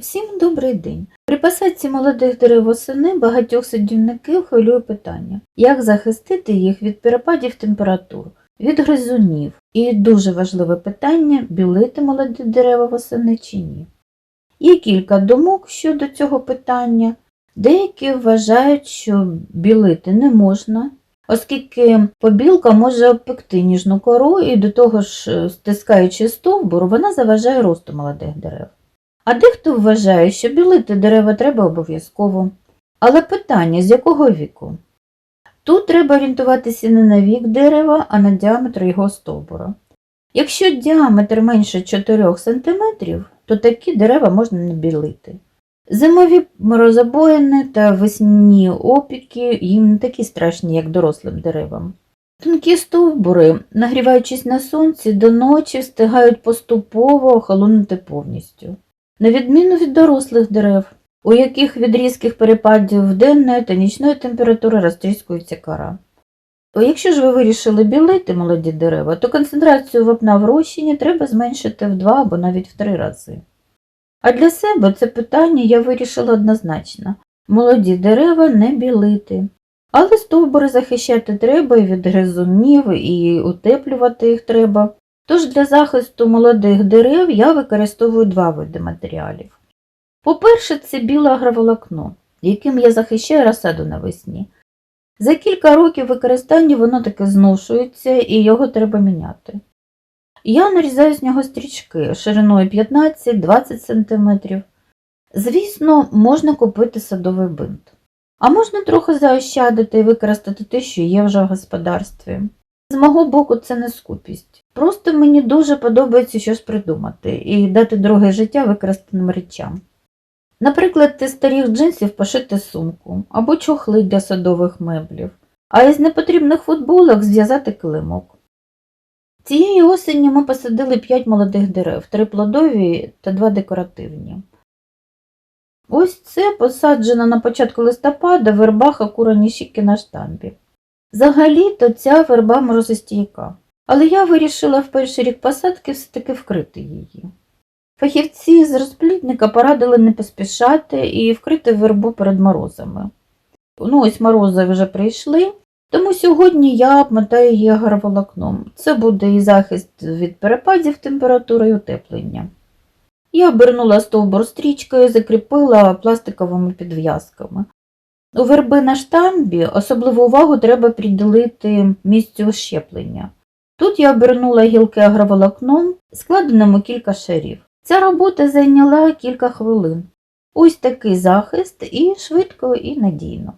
Всім добрий день. При посадці молодих дерев восени багатьох садівників хвилює питання, як захистити їх від перепадів температур, від гризунів. І дуже важливе питання, білити молоді дерева восени чи ні. Є кілька думок щодо цього питання. Деякі вважають, що білити не можна, оскільки побілка може обпекти ніжну кору і до того ж, стискаючи стовбур, вона заважає росту молодих дерев. А дехто вважає, що білити дерева треба обов'язково. Але питання, з якого віку? Тут треба орієнтуватися не на вік дерева, а на діаметр його стовбура. Якщо діаметр менше 4 см, то такі дерева можна не білити. Зимові морозобоїни та весняні опіки їм не такі страшні, як дорослим деревам. Тонкі стовбури, нагріваючись на сонці, до ночі встигають поступово охолонути повністю. На відміну від дорослих дерев, у яких від різких перепадів денної та нічної температури розтріскується кора. Якщо ж ви вирішили білити молоді дерева, то концентрацію вапна в розчині треба зменшити в два або навіть в три рази. А для себе це питання я вирішила однозначно молоді дерева не білити. Але стовбури захищати треба і від гризунів, і утеплювати їх треба. Тож для захисту молодих дерев я використовую два види матеріалів. По-перше, це біле агроволокно, яким я захищаю розсаду навесні. За кілька років використання воно таки зношується і його треба міняти. Я нарізаю з нього стрічки шириною 15-20 см. Звісно, можна купити садовий бинт. А можна трохи заощадити і використати те, що є вже в господарстві. З мого боку, це не скупість. Просто мені дуже подобається щось придумати і дати друге життя використаним речам. Наприклад, з старих джинсів пошити сумку або чохли для садових меблів, а із непотрібних футболок зв'язати килимок. Цієї осені ми посадили 5 молодих дерев, 3 плодові та 2 декоративні. Ось це посаджена на початку листопада верба Хакура Нішіки на штамбі. Взагалі-то ця верба морозостійка, але я вирішила в перший рік посадки все-таки вкрити її. Фахівці з розплідника порадили не поспішати і вкрити вербу перед морозами. Ну, ось морози вже прийшли, тому сьогодні я обмотаю її агроволокном. Це буде і захист від перепадів температури і утеплення. Я обернула стовбур стрічкою, закріпила пластиковими підв'язками. У верби на штамбі особливу увагу треба приділити місцю щеплення. Тут я обернула гілки агроволокном, складеним у кілька шарів. Ця робота зайняла кілька хвилин. Ось такий захист і швидко, і надійно.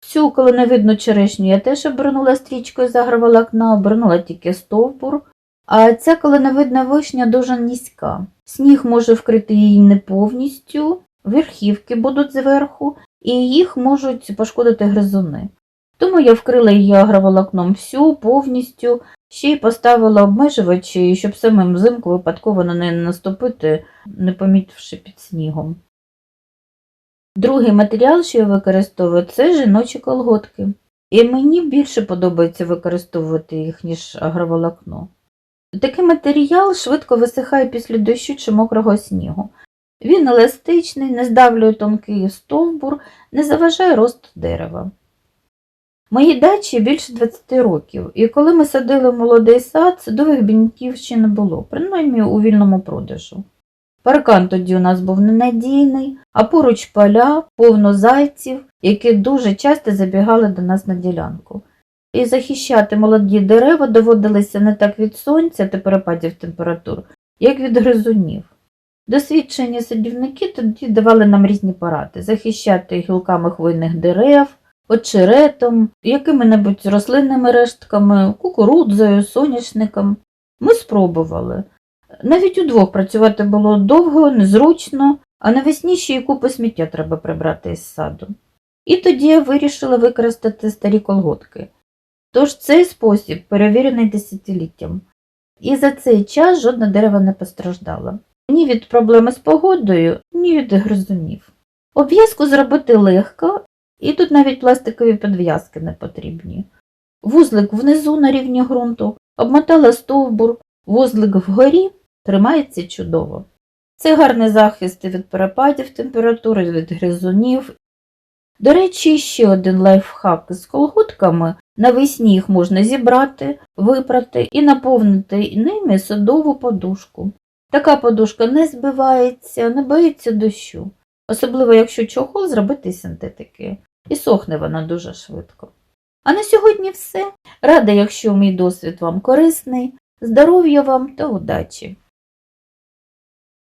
Цю коленовидну черешню я теж обернула стрічкою з агроволокна, обернула тільки стовбур, а ця коленовидна вишня дуже низька. Сніг може вкрити її не повністю, верхівки будуть зверху, і їх можуть пошкодити гризуни. Тому я вкрила її агроволокном всю повністю, ще й поставила обмежувачі, щоб самим взимку випадково на неї не наступити, не помітивши під снігом. Другий матеріал, що я використовую, це жіночі колготки. І мені більше подобається використовувати їх, ніж агроволокно. Такий матеріал швидко висихає після дощу чи мокрого снігу. Він еластичний, не здавлює тонкий стовбур, не заважає росту дерева. Моїй дачі більше 20 років, і коли ми садили молодий сад, садових бінтів ще не було, принаймні у вільному продажу. Паркан тоді у нас був ненадійний, а поруч поля, повно зайців, які дуже часто забігали до нас на ділянку. І захищати молоді дерева доводилося не так від сонця та перепадів температур, як від гризунів. Досвідчені садівники тоді давали нам різні поради захищати гілками хвойних дерев, очеретом, якими-небудь рослинними рештками, кукурудзою, соняшником. Ми спробували. Навіть удвох працювати було довго, незручно, а навесні ще й купи сміття треба прибрати із саду. І тоді я вирішила використати старі колготки. Тож цей спосіб перевірений десятиліттям. І за цей час жодне дерево не постраждало. Ні від проблеми з погодою, ні від гризунів. Обв'язку зробити легко, і тут навіть пластикові підв'язки не потрібні. Вузлик внизу на рівні ґрунту, обмотала стовбур, вузлик вгорі, тримається чудово. Це гарний захист від перепадів температури, від гризунів. До речі, ще один лайфхак з колготками. Навесні їх можна зібрати, випрати і наповнити ними садову подушку. Така подушка не збивається, не боїться дощу, особливо якщо чохол зробити синтетики, і сохне вона дуже швидко. А на сьогодні все. Рада, якщо мій досвід вам корисний. Здоров'я вам та удачі!